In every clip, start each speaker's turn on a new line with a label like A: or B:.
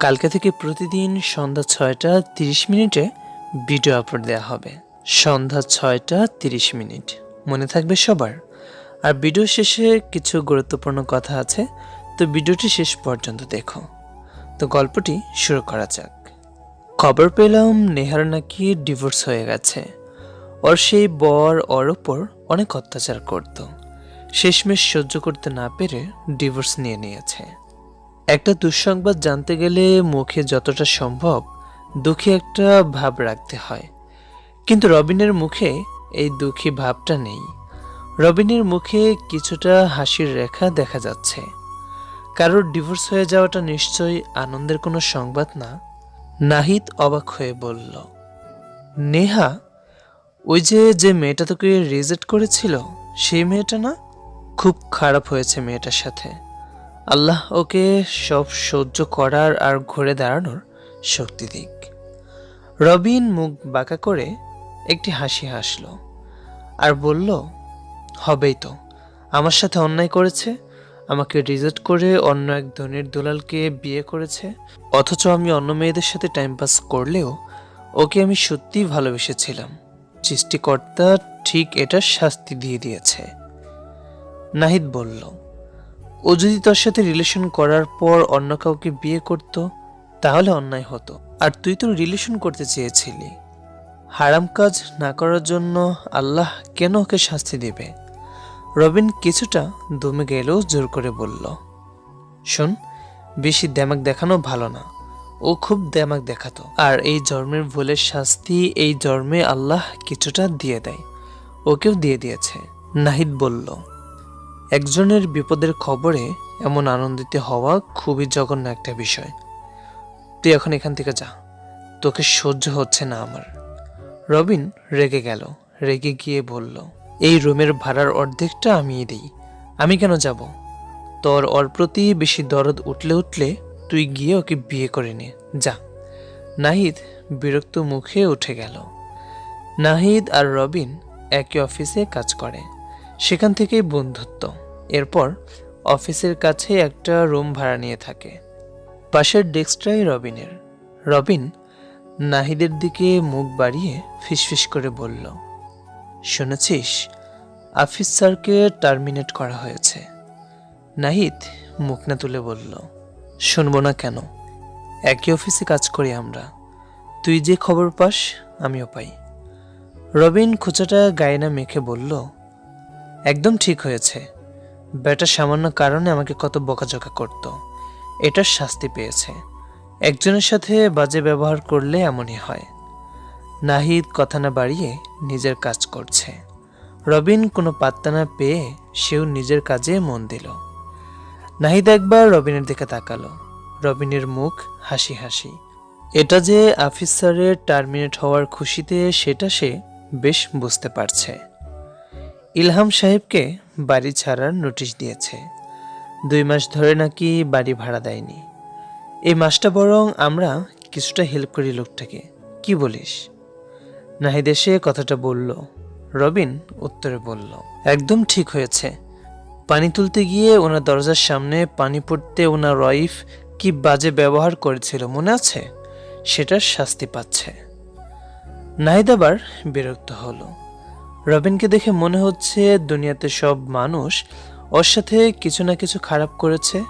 A: কালকে থেকে প্রতিদিন সন্ধ্যা ছয়টা তিরিশ মিনিটে ভিডিও আপলোড দেওয়া হবে। সন্ধ্যা ছয়টা তিরিশ মিনিট। মনে থাকবে সবার। আর ভিডিও শেষে কিছু গুরুত্বপূর্ণ কথা আছে, তো ভিডিওটি শেষ পর্যন্ত দেখো। তো গল্পটি শুরু করা যাক। খবর পেলাম নেহার নাকি ডিভোর্স হয়ে গেছে। ওর সেই বর ওর ওপর অনেক অত্যাচার করত। শেষমেশ সহ্য করতে না পেরে ডিভোর্স নিয়ে নিয়েছে। একটা দুঃসংবাদ জানতে গেলে মুখে যতটা সম্ভব দুঃখী একটা ভাব রাখতে হয়। কিন্তু রবিনের মুখে এই দুঃখী ভাবটা নেই। রবিনের মুখে কিছুটা হাসির রেখা দেখা যাচ্ছে। কারোর ডিভোর্স হয়ে যাওয়াটা নিশ্চয়ই আনন্দের কোনো সংবাদ না। নাহিদ অবাক হয়ে বলল, নেহা, ওই যে যে মেয়েটা তোকে রিজেক্ট করেছিল, সেই মেয়েটা না? খুব খারাপ হয়েছে মেয়েটার সাথে। আল্লাহ ওকে সব সহ্য করার আর ঘুরে দাঁড়ানোর শক্তি দিক। রবিন মুখ বাঁকা করে একটি হাসি হাসল আর বলল, হবেই তো। আমার সাথে অন্যায় করেছে, আমাকে রিজেক্ট করে অন্য এক ধনির দুলালকে বিয়ে করেছে, অথচ আমি অন্য মেয়েদের সাথে টাইম পাস করলেও ওকে আমি সত্যিই ভালোবেসেছিলাম। সৃষ্টিকর্তা ঠিক এটার শাস্তি দিয়ে দিয়েছে। নাহিদ বলল, ও যদি তোর সাথে রিলেশন করার পর অন্য কাউকে বিয়ে করত, তাহলে অন্যায় হতো। আর তুই তো রিলেশন করতে চেয়েছিলি। হারাম কাজ না করার জন্য আল্লাহ কেন ওকে শাস্তি দেবে? রবিন কিছুটা দমে গেলেও জোর করে বলল, শোন, বেশি দেমাক দেখানো ভালো না। ও খুব দেমাক দেখাতো। আর এই জন্মের ভুলের শাস্তি এই জন্মে আল্লাহ কিছুটা দিয়ে দেয়। ওকেও দিয়ে দিয়েছে। নাহিদ বলল একজনের বিপদের খবরে এমন আনন্দিত হওয়া খুবই জঘন্য একটা বিষয়। তুই এখন এখান থেকে যা। তোকে সহ্য হচ্ছে না আমার। রবিন রেগে গেল, রেগে গিয়ে বলল, এই রুমের ভাড়ার অর্ধেকটা আমিই দিই। আমি কেন যাব? তোর ওর প্রতি বেশি দরদ উঠলে উঠলে তুই গিয়ে ওকে বিয়ে করে নে। যা। নাহিদ বিরক্ত মুখে উঠে গেল। নাহিদ আর রবিন একই অফিসে কাজ করে। সেখান থেকেই বন্ধুত্ব। এরপর অফিসের কাছে একটা রুম ভাড়া নিয়ে থাকে। পাশের ডেস্কটাই রবিনের। রবিন নাহিদের দিকে মুখ বাড়িয়ে ফিসফিস করে বলল, শুনেছিস? আফিস স্যারকে টার্মিনেট করা হয়েছে। নাহিদ মুখ না তুলে বলল, শুনব না কেন? একই অফিসে কাজ করি আমরা। তুই যে খবর পাস, আমিও পাই। রবিন খোঁচাটা গায়ে না মেখে বলল একদম ঠিক হয়েছে। বেটা সামান্য কারণে আমাকে কত বকাঝকা করত। এটার শাস্তি পেয়েছে। একজনের সাথে বাজে ব্যবহার করলে এমনই হয়। নাহিদ কথা না বাড়িয়ে নিজের কাজ করছে। রবিন কোনো পাত্তা না পেয়ে সেও নিজের কাজে মন দিল। নাহিদ একবার রবিনের দিকে তাকালো। রবিনের মুখ হাসি হাসি। এটা যে অফিসারের টার্মিনেট হওয়ার খুশিতে সেটা সে বেশ বুঝতে পারছে। ইলহাম সাহেবকে বাড়ি ছাড়ার নোটিশ দিয়েছে। দুই মাস ধরে নাকি বাড়ি ভাড়া দেয়নি। এই মাসটা বরং আমরা কিছুটা হেল্প করি লোকটাকে। কি বলিস? নাহিদ এসে কথাটা বলল। রবিন উত্তরে বলল, একদম ঠিক হয়েছে। পানি তুলতে গিয়ে ওনার দরজার সামনে পানি পড়তে ওনার ওয়াইফ কি বাজে ব্যবহার করেছিল মনে আছে? সেটার শাস্তি পাচ্ছে। নাহিদ আবার বিরক্ত হলো। রবিনকে দেখে মনে হচ্ছে দুনিয়াতে সব মানুষ ওর সাথে কিছু না কিছু খারাপ করেছে।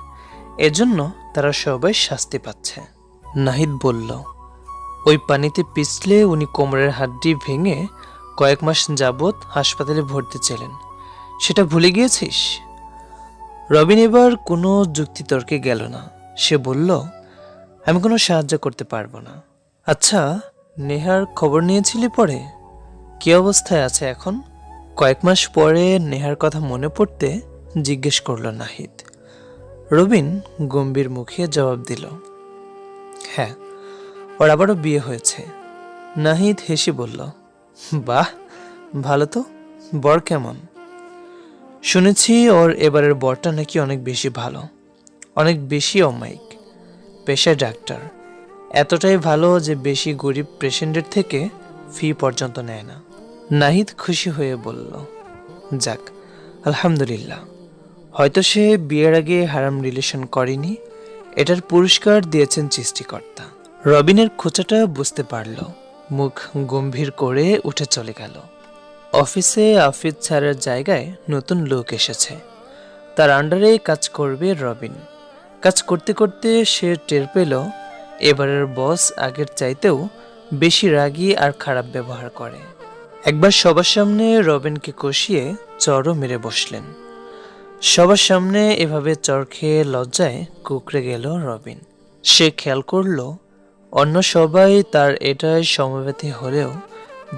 A: এজন্য তারা সবাই শাস্তি পাচ্ছে। নাহিদ বলল, ওই পানিতে পিছলে উনি কোমরের হাড্ডি ভেঙে কয়েক মাস যাবৎ হাসপাতালে ভর্তি ছিলেন। সেটা ভুলে গিয়েছিস? রবিন এবার কোনো যুক্তিতর্কে গেল না। সে বলল, আমি কোনো সাহায্য করতে পারব না। আচ্ছা নেহার খবর নিয়েছিলি পরে? কি অবস্থায় আছে এখন? কয়েক মাস পরে নেহার কথা মনে পড়তে জিজ্ঞেস করল নাহিদ। রবিন গম্ভীর মুখে জবাব দিল হ্যাঁ ওর আবারও বিয়ে হয়েছে। নাহিদ হেসে বলল, বাহ, ভালো তো, বর কেমন? শুনেছি ওর এবারের বরটা নাকি অনেক বেশি ভালো, অনেক বেশি অমায়িক, পেশায় ডাক্তার। এতটাই ভালো যে বেশি গরিব পেশেন্টের থেকে ফি পর্যন্ত নেয় না। নাহিদ খুশি হয়ে বলল, যাক, আলহামদুলিল্লাহ। হয়তো সে বিয়ের আগে হারাম রিলেশন করেনি, এটার পুরস্কার দিয়েছেন সৃষ্টিকর্তা। রবিনের খোঁচাটা বুঝতে পারল, মুখ গম্ভীর করে উঠে চলে গেল। অফিসে আফিদ ছাড়ার জায়গায় নতুন লোক এসেছে। তার আন্ডারে কাজ করবে রবিন। কাজ করতে করতে সে টের পেল, এবারের বস আগের চাইতেও বেশি রাগী আর খারাপ ব্যবহার করে। একবার সবার সামনে রবিনকে কষিয়ে চরও মেরে বসলেন। সবার সামনে এভাবে চর খেয়ে লজ্জায় কুকড়ে গেল রবিন। সে খেয়াল করল, অন্য সবাই তার এটাই সমব্যথী হলেও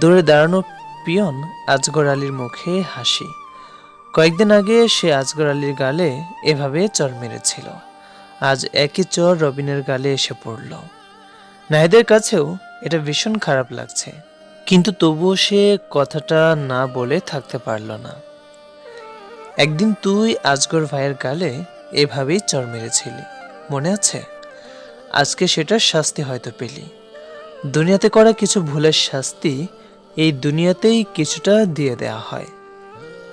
A: দূরে দাঁড়ানো পিয়ন আজগর আলীর মুখে হাসি। কয়েকদিন আগে সে আজগর আলীর গালে এভাবে চর মেরেছিল। আজ একই চর রবিনের গালে এসে পড়ল। নাহিদের কাছেও এটা ভীষণ খারাপ লাগছে। কিন্তু তবুও সে কথাটা না বলে থাকতে পারল না। একদিন তুই আজগর ভাইয়ের গালে এভাবেই চর মেরেছিলি, মনে আছে? আজকে সেটার শাস্তি হয়তো পেলি। দুনিয়াতে করা কিছু ভুলের শাস্তি এই দুনিয়াতেই কিছুটা দিয়ে দেয়া হয়।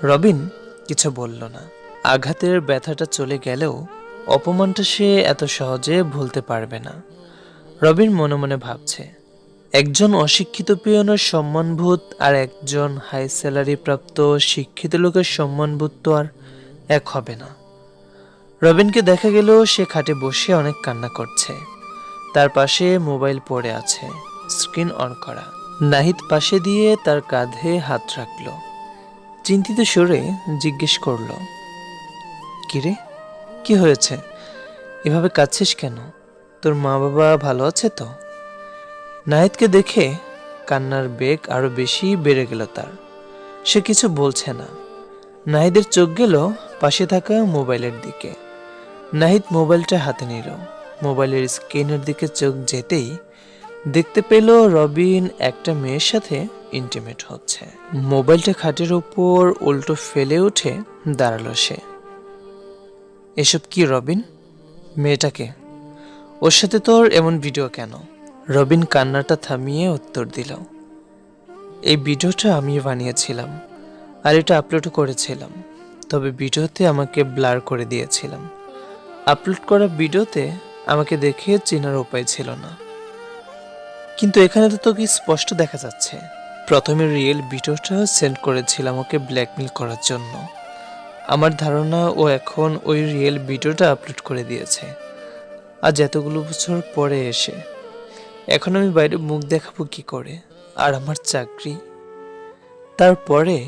A: রবিন কিছু বলল না। আঘাতের ব্যথাটা চলে গেলেও অপমানটা সে এত সহজে ভুলতে পারবে না। রবিন মনে মনে ভাবছে একজন অশিক্ষিত পিয়নের সম্মানবোধ আর একজন হাই স্যালারি প্রাপ্ত শিক্ষিত লোকের সম্মানবোধ তো আর এক হবে না। রবিনকে দেখা গেল সে খাটে বসে অনেক কান্না করছে। তার পাশে মোবাইল পড়ে আছে, স্ক্রিন অন করা। নাহিদ পাশে দিয়ে তার কাঁধে হাত রাখল। চিন্তিত সুরে জিজ্ঞেস করল, কিরে, কি হয়েছে? এভাবে কাঁদছিস কেন? তোর মা বাবা ভালো আছে তো? নাহিদকে দেখে কান্নার বেগ আরও বেশি বেড়ে গেল তার। সে কিছু বলছে না। নাহিদের চোখ গেল পাশে থাকা মোবাইলের দিকে। নাহিদ মোবাইলটা হাতে নিল। মোবাইলের স্ক্রিনের দিকে চোখ যেতেই দেখতে পেল রবিন একটা মেয়ের সাথে ইন্টিমেট হচ্ছে। মোবাইলটা খাটের উপর উল্টো ফেলে উঠে দাঁড়াল সে। এসব কি রবিন? মেয়েটাকে? ওর সাথে তোর এমন ভিডিও কেন? রবিন কান্নাটা থামিয়ে উত্তর দিল, এই ভিডিওটা আমি বানিয়েছিলাম আর এটা আপলোড করেছিলাম, তবে ভিডিওতে আমাকে ব্লার করে দিয়েছিলাম। আপলোড করা ভিডিওতে আমাকে দেখে চেনার উপায় ছিল না। কিন্তু এখানে তো তোকে স্পষ্ট দেখা যাচ্ছে। প্রথমে রিয়েল ভিডিওটা সেন্ড করেছিলাম ওকে ব্ল্যাকমেল করার জন্য। আমার ধারণা ও এখন ওই রিয়েল ভিডিওটা আপলোড করে দিয়েছে। আজ এতগুলো বছর পরে এসে এখন আমি বাইরে মুখ দেখাবো কি করে আর আমার চাকরি। তারপরে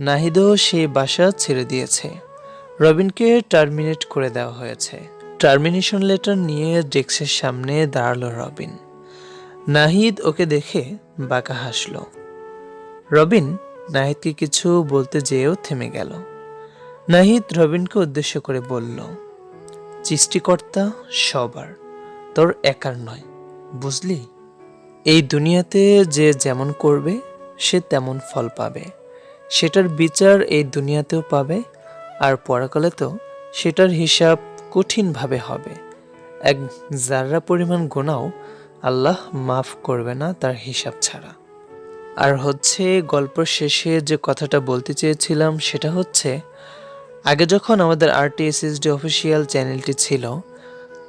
A: নাহিদও সেই বাসা ছেড়ে দিয়েছে। রবিনকে টার্মিনেট করে দেওয়া হয়েছে। টার্মিনেশন লেটার নিয়ে ডেস্কের সামনে দাঁড়াল রবিন। নাহিদ ওকে দেখে বাঁকা হাসল। রবিন নাহিদকে কিছু বলতে যেয়েও থেমে গেল। নাহিদ রবিনকে উদ্দেশ্য করে বলল, সৃষ্টিকর্তা সবার, তোর একার নয়। বুঝলি? এই দুনিয়াতে যে যেমন করবে, সে তেমন ফল পাবে। সেটার বিচার এই দুনিয়াতেও পাবে, আর পরাকালে তো সেটার হিসাব কঠিনভাবে হবে। এক জাররা পরিমাণ গোনাও আল্লাহ মাফ করবে না তার হিসাব ছাড়া। আর হচ্ছে গল্প শেষে যে কথাটা বলতে চেয়েছিলাম, সেটা হচ্ছে, আগে যখন আমাদের আরটিএসএসডি অফিসিয়াল চ্যানেলটি ছিল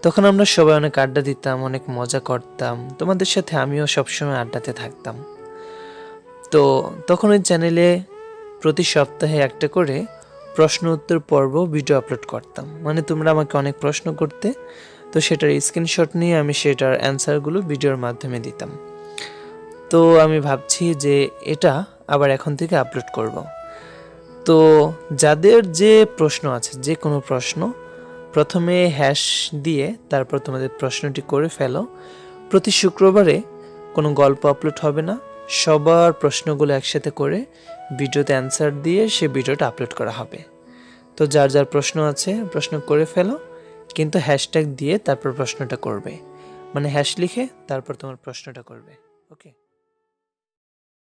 A: তখন আমরা সবাই অনেক আড্ডা দিতাম, অনেক মজা করতাম। তোমাদের সাথে আমিও সবসময় আড্ডাতে থাকতাম। তো তখন ওই চ্যানেলে প্রতি সপ্তাহে একটা করে প্রশ্ন উত্তর পর্ব ভিডিও আপলোড করতাম। মানে তোমরা আমাকে অনেক প্রশ্ন করতে, তো সেটার স্ক্রিনশট নিয়ে আমি সেটার অ্যান্সারগুলো ভিডিওর মাধ্যমে দিতাম। তো আমি ভাবছি যে এটা আবার এখন থেকে আপলোড করব। তো যাদের যে প্রশ্ন আছে, যে কোনো প্রশ্ন প্রথমে হ্যাশ দিয়ে তারপর তোমাদের প্রশ্নটি করে ফেলো। প্রতি শুক্রবারে কোনো গল্প আপলোড হবে না। সবার প্রশ্নগুলো একসাথে করে ভিডিওতে অ্যান্সার দিয়ে সে ভিডিওটা আপলোড করা হবে। তো যার যার প্রশ্ন আছে, প্রশ্ন করে ফেলো, কিন্তু হ্যাশট্যাগ দিয়ে তারপর প্রশ্নটা করবে। মানে হ্যাশ লিখে তারপর তোমার প্রশ্নটা করবে। ওকে